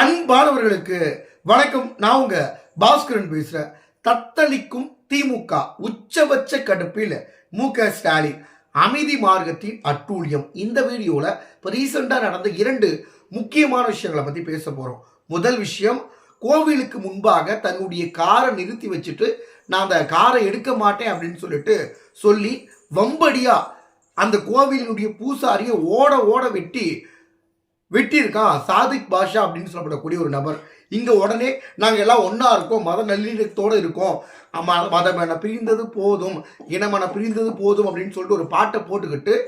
அன்பானவர்களுக்கு வணக்கம். நான் உங்க பாஸ்கரன் பேசுறேன். தத்தளிக்கும் திமுக உச்சபட்ச கடுப்பில் மு க ஸ்டாலின் அமைதி மார்க்கத்தின் அட்டூழியம். இந்த வீடியோவில் இப்போ ரீசெண்டாக நடந்த இரண்டு முக்கியமான விஷயங்களை பற்றி பேச போகிறோம் முதல் விஷயம் கோவிலுக்கு முன்பாக தன்னுடைய காரை நிறுத்தி வச்சுட்டு நான் அந்த காரை எடுக்க மாட்டேன் அப்படின்னு சொல்லிட்டு சொல்லி வம்படியாக அந்த கோவிலினுடைய பூசாரியை ஓட ஓட வெட்டி வெட்டியிருக்கான் சாதிக் பாஷா அப்படின்னு சொல்லப்படக்கூடிய ஒரு நபர். இங்கே உடனே நாங்கள் எல்லாம் ஒன்றா இருக்கோம் மத நல்லிணக்கத்தோடு இருக்கோம். ம- மதமென பிரிந்தது போதும் இனமென பிரிந்தது போதும் அப்படின்னு சொல்லிட்டு ஒரு பாட்டை போட்டுக்கிட்டு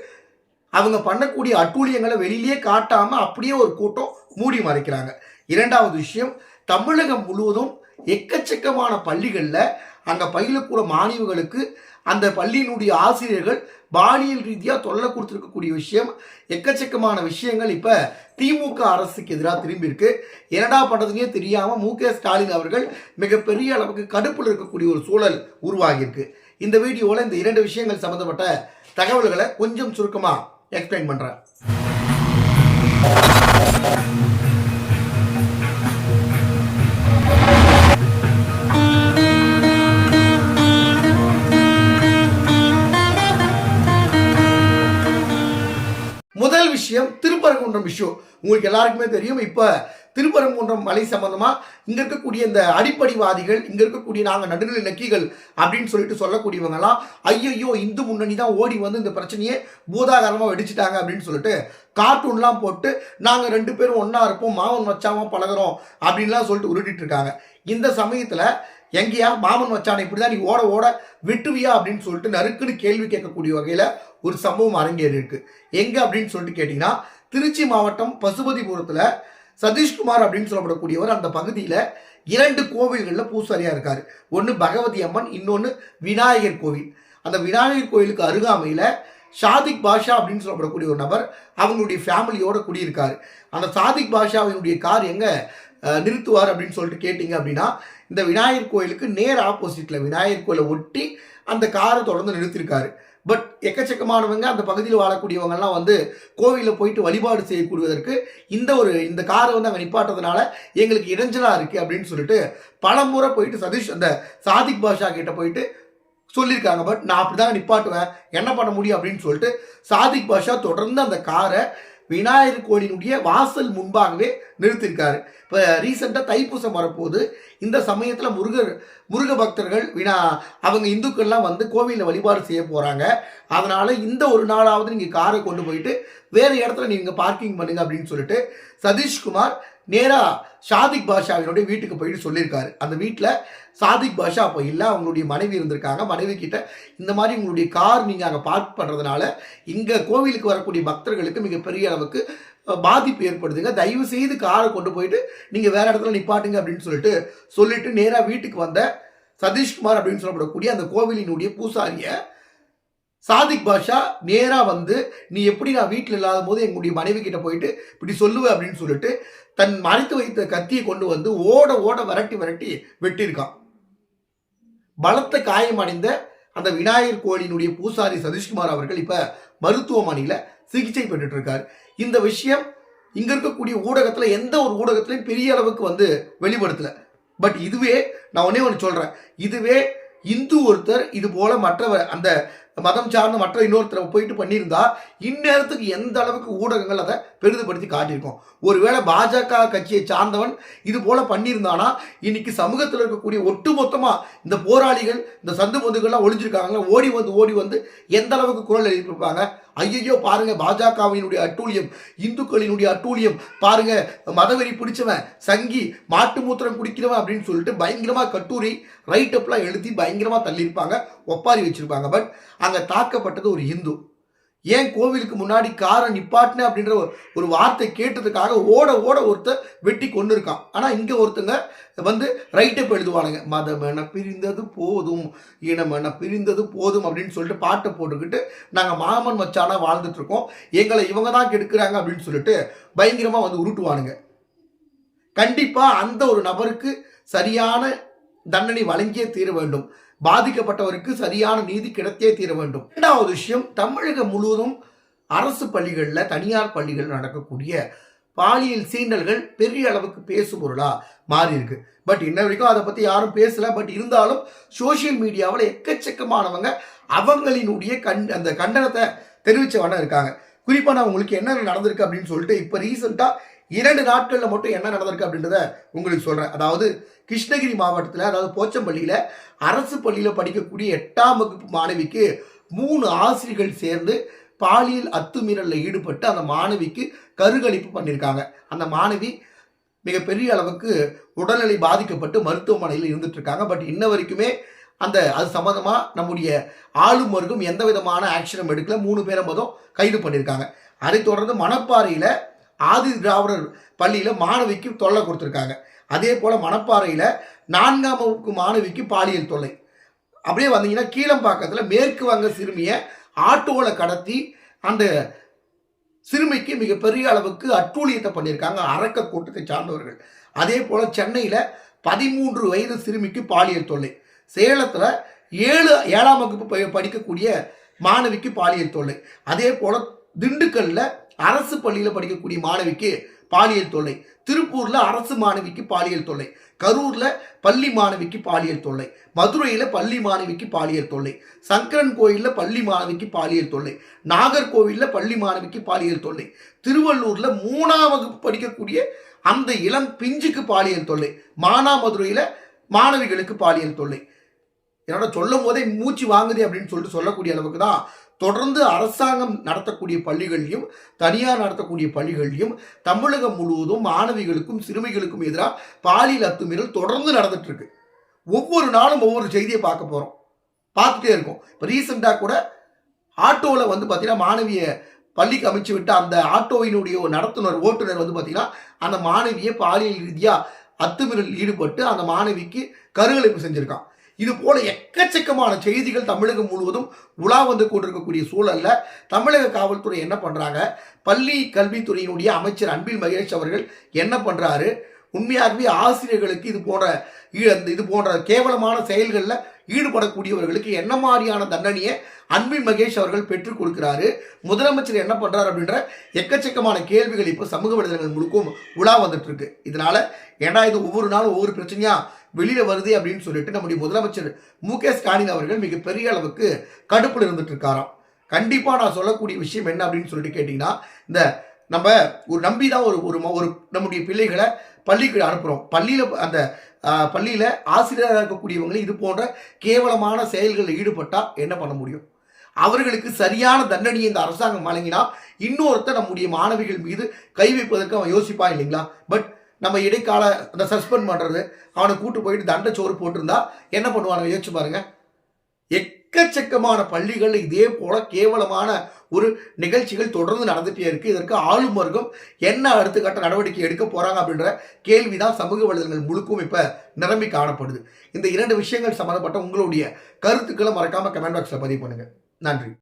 அவங்க பண்ணக்கூடிய அட்டூழியங்களை வெளியிலேயே காட்டாமல் அப்படியே ஒரு கூட்டம் மூடி மறைக்கிறாங்க. இரண்டாவது விஷயம் தமிழகம் முழுவதும் எக்கச்சக்கமான பள்ளிகளில் அங்கே பயிலக்கூட மாணவிகளுக்கு அந்த பள்ளியினுடைய ஆசிரியர்கள் பாலியல் ரீதியாக தொல்லை கொடுத்துருக்கக்கூடிய விஷயம் எக்கச்சக்கமான விஷயங்கள் இப்போ திமுக அரசுக்கு எதிராக திரும்பியிருக்கு என்னடா பண்ணுறதுனே தெரியாமல் மு. க. ஸ்டாலின் அவர்கள் மிகப்பெரிய அளவுக்கு கடுப்பில் இருக்கக்கூடிய ஒரு சூழல் உருவாகியிருக்கு. இந்த வீடியோவில் இந்த இரண்டு விஷயங்கள் சம்மந்தப்பட்ட தகவல்களை கொஞ்சம் சுருக்கமாக எக்ஸ்பிளைன் பண்ணுறேன் விஷயம் திருப்பரங்குன்றம் விஷயம். உங்களுக்கு எல்லாருக்குமே தெரியும். இப்போ திருப்பரங்குன்றம் மலை சம்பந்தமாக இங்கே இருக்கக்கூடிய இந்த அடிப்படைவாதிகள் இங்கே இருக்கக்கூடிய நாங்கள் நடுநிலை நக்கிகள் அப்படின்னு சொல்லிட்டு சொல்லக்கூடியவங்கலாம் ஐயையோ இந்து முன்னணி தான் ஓடி வந்து இந்த பிரச்சனையே பூதாகாரமாக வெடிச்சிட்டாங்க அப்படின்னு சொல்லிட்டு கார்ட்டூன்லாம் போட்டு நாங்கள் ரெண்டு பேரும் ஒன்றா இருப்போம் மாமன் மச்சாமா பழகுறோம் அப்படின்லாம் சொல்லிட்டு உருட்டிட்டு இருக்காங்க. இந்த சமயத்தில் எங்கேயா மாமன் மச்சானை இப்படிதான் நீ ஓட ஓட விட்டுவியா அப்படின்னு சொல்லிட்டு நறுக்குன்னு கேள்வி கேட்கக்கூடிய வகையில் ஒரு சம்பவம் அரங்கேறி இருக்கு. எங்க அப்படின்னு சொல்லிட்டு கேட்டீங்கன்னா திருச்சி மாவட்டம் பசுபதிபுரத்துல சதீஷ்குமார் அப்படின்னு சொல்லப்படக்கூடியவர் அந்த பகுதியில் இரண்டு கோவில்களில் பூசாரியாக இருக்கார். ஒன்று பகவதி அம்மன் இன்னொன்று விநாயகர் கோவில். அந்த விநாயகர் கோயிலுக்கு அருகாமையில் ஷாதிக் பாஷா அப்படின்னு சொல்லப்படக்கூடிய ஒரு நபர் அவங்களுடைய ஃபேமிலியோடு குடியிருக்கார். அந்த சாதிக் பாஷாவினுடைய கார் எங்கே நிறுத்துவார் அப்படின்னு சொல்லிட்டு கேட்டிங்க அப்படின்னா இந்த விநாயகர் கோயிலுக்கு நேர் ஆப்போசிட்டில் விநாயகர் கோயிலை ஒட்டி அந்த காரை தொடர்ந்து நிறுத்திருக்காரு பட் எக்கச்சக்கமானவங்க அந்த பகுதியில் வாழக்கூடியவங்கெல்லாம் வந்து கோவிலில் போயிட்டு வழிபாடு செய்யக்கூடியதற்கு இந்த ஒரு இந்த காரை வந்து அங்கே நிப்பாட்டுறதுனால எங்களுக்கு இடைஞ்சலாக இருக்குது அப்படின்னு சொல்லிட்டு பலமுறை போயிட்டு சதீஷ் அந்த சாதிக் பாஷா கிட்ட போயிட்டு சொல்லியிருக்காங்க. பட் நான் அப்படிதான் நிப்பாட்டுவேன். என்ன பண்ண முடியும் அப்படின்னு சொல்லிட்டு சாதிக் பாஷா தொடர்ந்து அந்த காரை விநாயகர் கோயிலினுடைய வாசல் முன்பாகவே நிறுத்தியிருக்காரு. இப்போ ரீசெண்டாக தைப்பூசம் வரப்போது இந்த சமயத்தில் முருகர் முருக பக்தர்கள் வினா அவங்க இந்துக்கள்லாம் வந்து கோவிலில் வழிபாடு செய்ய போகிறாங்க அதனால் இந்த ஒரு நாளாவது நீங்கள் காரை கொண்டு போயிட்டு வேறு இடத்துல நீங்கள் பார்க்கிங் பண்ணுங்க அப்படின்னு சொல்லிட்டு சதீஷ்குமார் நேராக ஷாதிக் பாஷாவினுடைய வீட்டுக்கு போயிட்டு சொல்லியிருக்காரு. அந்த வீட்டில் சாதிக் பாஷா அப்போ இல்லை அவங்களுடைய மனைவி இருந்திருக்காங்க. மனைவி கிட்ட இந்த மாதிரி உங்களுடைய கார் நீங்கள் அங்கே பார்க் பண்ணுறதுனால இங்கே கோவிலுக்கு வரக்கூடிய பக்தர்களுக்கு மிகப்பெரிய அளவுக்கு பாதிப்பு ஏற்படுதுங்க. தயவு செய்து காரை கொண்டு போயிட்டு நீங்கள் வேறு இடத்துல நிப்பாட்டுங்க அப்படின்னு சொல்லிட்டு சொல்லிட்டு நேராக வீட்டுக்கு வந்த சதீஷ்குமார் அப்படின்னு சொல்லப்படக்கூடிய அந்த கோவிலினுடைய பூசாரியை சாதிக் பாஷா நேராக வந்து நீ எப்படி நான் வீட்டில் இல்லாத போது எங்களுடைய மனைவி கிட்ட போயிட்டு இப்படி சொல்லுவேன் அப்படின்னு சொல்லிட்டு தன் மறைத்து வைத்த கத்தியை கொண்டு வந்து ஓட ஓட விரட்டி விரட்டி வெட்டியிருக்கான். பலத்த காயமடைந்த அந்த விநாயகர் கோயிலினுடைய பூசாரி சதீஷ்குமார் அவர்கள் இப்போ மருத்துவமனையில் சிகிச்சை பெற்றுட்டு இருக்கார் இந்த விஷயம் இங்கே இருக்கக்கூடிய ஊடகத்தில் எந்த ஒரு ஊடகத்திலையும் பெரிய அளவுக்கு வந்து வெளிப்படுத்தலை. பட் இதுவே நான் ஒன்னே ஒன்று சொல்கிறேன் இதுவே இந்து ஒருத்தர் இது போல மற்றவர் அந்த மதம் சார்ந்த மற்ற இன்னொருத்தரை போயிட்டு பண்ணியிருந்தா இந்நேரத்துக்கு எந்த அளவுக்கு ஊடகங்கள் அதை பெரிதுபடுத்தி காட்டியிருக்கோம். ஒருவேளை பாஜக கட்சியை சார்ந்தவன் இது போல பண்ணியிருந்தானா? இன்னைக்கு சமூகத்தில் இருக்கக்கூடிய ஒட்டுமொத்தமாக இந்த போராளிகள் இந்த சந்து பொந்துகள்லாம் ஒளிஞ்சிருக்காங்க ஓடி வந்து ஓடி வந்து எந்த அளவுக்கு குரல் எழுப்பியிருப்பாங்க ஐயையோ பாருங்க பாஜகவினுடைய அட்டூழியம் இந்துக்களினுடைய அட்டூழியம் பாருங்க மதவெறி பிடிச்சவன் சங்கி மாட்டு மூத்திரம் குடிக்கிறவன் அப்படின்னு சொல்லிட்டு பயங்கரமா கட்டுரை ரைட் அப்லாம் எழுதி பயங்கரமா தள்ளியிருப்பாங்க. ஒப்பாரி வச்சிருப்பாங்க. பட் அங்கே தாக்கப்பட்டது ஒரு இந்து ஏன் கோவிலுக்கு முன்னாடி காரை நிப்பாட்டின அப்படின்ற ஒரு- ஒரு வார்த்தை கேட்டதுக்காக ஓட ஓட ஒருத்தர் வெட்டி கொண்டு இருக்கான் ஆனால் இங்கே ஒருத்தங்க வந்து ரைட்டப் எழுதுவானுங்க. மதம் என பிரிந்தது போதும் இனம் என பிரிந்தது போதும் அப்படின்னு சொல்லிட்டு பாட்டை போட்டுக்கிட்டு நாங்கள் மாமன் மச்சானா வாழ்ந்துட்டுருக்கோம். எங்களை இவங்க தான் கெடுக்கிறாங்க அப்படின்னு சொல்லிட்டு பயங்கரமாக வந்து உருட்டுவானுங்க. கண்டிப்பாக அந்த ஒரு நபருக்கு சரியான தண்டனை வழங்கியே தீர வேண்டும். பாதிக்கப்பட்டவருக்கு சரியான நீதி கிடைத்தே தீர வேண்டும். இரண்டாவது விஷயம் தமிழகம் முழுவதும் அரசு பள்ளிகளில் தனியார் பள்ளிகள் நடக்கக்கூடிய பாலியல் சீண்டல்கள் பெரிய அளவுக்கு பேசுபொருளா மாறி இருக்கு. பட் இன்ன வரைக்கும் அதை பத்தி யாரும் பேசல. பட் இருந்தாலும் சோஷியல் மீடியாவில் எக்கச்சக்கமானவங்க அவங்களினுடைய கண் அந்த கண்டனத்தை தெரிவிச்ச இருக்காங்க. குறிப்பாக நான் உங்களுக்கு என்ன நடந்திருக்கு அப்படின்னு சொல்லிட்டு இப்போ ரீசெண்டாக இரண்டு நாட்களில் மட்டும் என்ன நடந்திருக்கு அப்படின்றத உங்களுக்கு சொல்கிறேன் அதாவது கிருஷ்ணகிரி மாவட்டத்தில் அதாவது போச்சம்பள்ளியில் அரசு பள்ளியில் படிக்கக்கூடிய எட்டாம் வகுப்பு மாணவிக்கு மூணு ஆசிரியர்கள் சேர்ந்து பாலியல் அத்துமீறலில் ஈடுபட்டு அந்த மாணவிக்கு கருகழிப்பு பண்ணியிருக்காங்க அந்த மாணவி மிகப்பெரிய அளவுக்கு உடல்நிலை பாதிக்கப்பட்டு மருத்துவமனையில் இருந்துட்டு இருக்காங்க பட் இன்ன வரைக்குமே அந்த அது சம்மந்தமாக நம்முடைய ஆளும் வர்க்கம் எந்த விதமான ஆக்ஷனும் எடுக்கல. மூணு பேரை மொதல் கைது பண்ணியிருக்காங்க அதைத் தொடர்ந்து மணப்பாறையில் ஆதி திராவிடர் பள்ளியில் மாணவிக்கு தொல்லை கொடுத்துருக்காங்க. அதே போல் மணப்பாறையில் நான்காம் வகுப்பு மாணவிக்கு பாலியல் தொல்லை. அப்படியே வந்தீங்கன்னா கீழம்பாக்கத்தில் மேற்கு வங்க சிறுமியை ஆட்டோவில் கடத்தி அந்த சிறுமிக்கு மிகப்பெரிய அளவுக்கு அட்டூழியத்தை பண்ணியிருக்காங்க அரக்க கூட்டத்தை சார்ந்தவர்கள். அதே போல் சென்னையில் பதிமூன்று வயது சிறுமிக்கு பாலியல் தொல்லை. சேலத்தில் ஏழு ஏழாம் வகுப்பு ப- படிக்கக்கூடிய மாணவிக்கு பாலியல் தொல்லை. அதே போல் திண்டுக்கல்லில் அரசு பள்ளியில் படிக்கக்கூடிய மாணவிக்கு பாலியல் தொல்லை. திருப்பூரில் அரசு மாணவிக்கு பாலியல் தொல்லை. கரூரில் பள்ளி மாணவிக்கு பாலியல் தொல்லை. மதுரையில் பள்ளி மாணவிக்கு பாலியல் தொல்லை. சங்கரன் கோயிலில் பள்ளி மாணவிக்கு பாலியல் தொல்லை. நாகர்கோவிலில் பள்ளி மாணவிக்கு பாலியல் தொல்லை. திருவள்ளூரில் மூணாம் வகுப்பு படிக்கக்கூடிய அந்த இளம் பிஞ்சுக்கு பாலியல் தொல்லை. மானாமதுரையில் மாணவிகளுக்கு பாலியல் தொல்லை. என்னோட சொல்லும் போதே மூச்சு வாங்குது அப்படின்னு சொல்லிட்டு சொல்லக்கூடிய அளவுக்கு தான் தொடர்ந்து அரசாங்கம் நடத்தக்கூடிய பள்ளிகள்லையும் தனியார் நடத்தக்கூடிய பள்ளிகள்லையும் தமிழகம் முழுவதும் மாணவிகளுக்கும் சிறுமிகளுக்கும் எதிராக பாலியல் அத்துமீறல் தொடர்ந்து நடந்துட்டு இருக்கு ஒவ்வொரு நாளும் ஒவ்வொரு செய்தியை பார்க்க போறோம். பார்த்துட்டே இருக்கோம். இப்போ ரீசெண்டாக கூட ஆட்டோவில் வந்து பார்த்தீங்கன்னா மாணவியை பள்ளிக்கு அமைச்சு விட்டு அந்த ஆட்டோவினுடைய நடத்துனர் ஓட்டுநர் வந்து பார்த்தீங்கன்னா அந்த மாணவியை பாலியல் ரீதியாக அத்துமீறல் ஈடுபட்டு அந்த மாணவிக்கு கருகலைப்பு செஞ்சுருக்கான். இது போல எக்கச்சக்கமான செய்திகள் தமிழகம் முழுவதும் உலா வந்து கொண்டிருக்கக்கூடிய சூழல்ல தமிழக காவல்துறை என்ன பண்றாங்க? பள்ளி கல்வித்துறையினுடைய அமைச்சர் அன்பில் மகேஷ் அவர்கள் என்ன பண்றாரு? உண்மையாகவே ஆசிரியர்களுக்கு இது போன்ற ஈ- அந்த இது போன்ற கேவலமான செயல்களில் ஈடுபடக்கூடியவர்களுக்கு என்ன மாதிரியான தண்டனையை அன்பின் மகேஷ் அவர்கள் பெற்றுக் கொடுக்கிறாரு? முதலமைச்சர் என்ன பண்றாரு அப்படின்ற எக்கச்சக்கமான கேள்விகள் இப்போ சமூக வலைதளங்கள் முழுக்கும் உலா வந்துட்டு இருக்கு. இதனால ஏன்னா இது ஒவ்வொரு நாளும் ஒவ்வொரு பிரச்சனையா வெளியில வருது அப்படின்னு சொல்லிட்டு நம்முடைய முதலமைச்சர் மு க ஸ்டாலின் அவர்கள் மிகப்பெரிய அளவுக்கு கடுப்பில் இருந்துட்டு இருக்காராம். கண்டிப்பா நான் சொல்லக்கூடிய விஷயம் என்ன அப்படின்னு சொல்லிட்டு கேட்டீங்கன்னா இந்த நம்ம ஒரு நம்பி தான் ஒரு ஒரு ஒரு நம்முடைய பிள்ளைகளை பள்ளிக்கு அனுப்புறோம். பள்ளியில அந்த பள்ளியில் பள்ளியில ஆசிரியராக இருக்கக்கூடியவங்களை இது போன்ற கேவலமான செயல்களில் ஈடுபட்டா என்ன பண்ண முடியும்? அவர்களுக்கு சரியான தண்டனையை இந்த அரசாங்கம் வழங்கினா இன்னொருத்தர் நம்முடைய மாணவிகள் மீது கை வைப்பதற்கு அவன் யோசிப்பான் இல்லைங்களா? பட் நம்ம இடைக்கால அந்த சஸ்பெண்ட் பண்ணுறது அவனை கூட்டு போயிட்டு தண்டச்சோறு போட்டிருந்தா என்ன பண்ணுவானுங்க யோசிச்சு பாருங்க. எக்கச்சக்கமான பள்ளிகளில் இதே போல கேவலமான ஒரு நிகழ்ச்சிகள் தொடர்ந்து நடந்துட்டே இருக்குது இதற்கு ஆளும் வர்க்கம் என்ன அடுத்தக்கட்ட நடவடிக்கை எடுக்க போகிறாங்க அப்படின்ற கேள்வி தான் சமூக வலைதளங்கள் முழுக்கும் இப்போ நிரம்பி காணப்படுது. இந்த இரண்டு விஷயங்கள் சம்மந்தப்பட்ட உங்களுடைய கருத்துக்களை மறக்காமல் கமெண்ட் பாக்ஸில் பதிவு பண்ணுங்கள் நன்றி.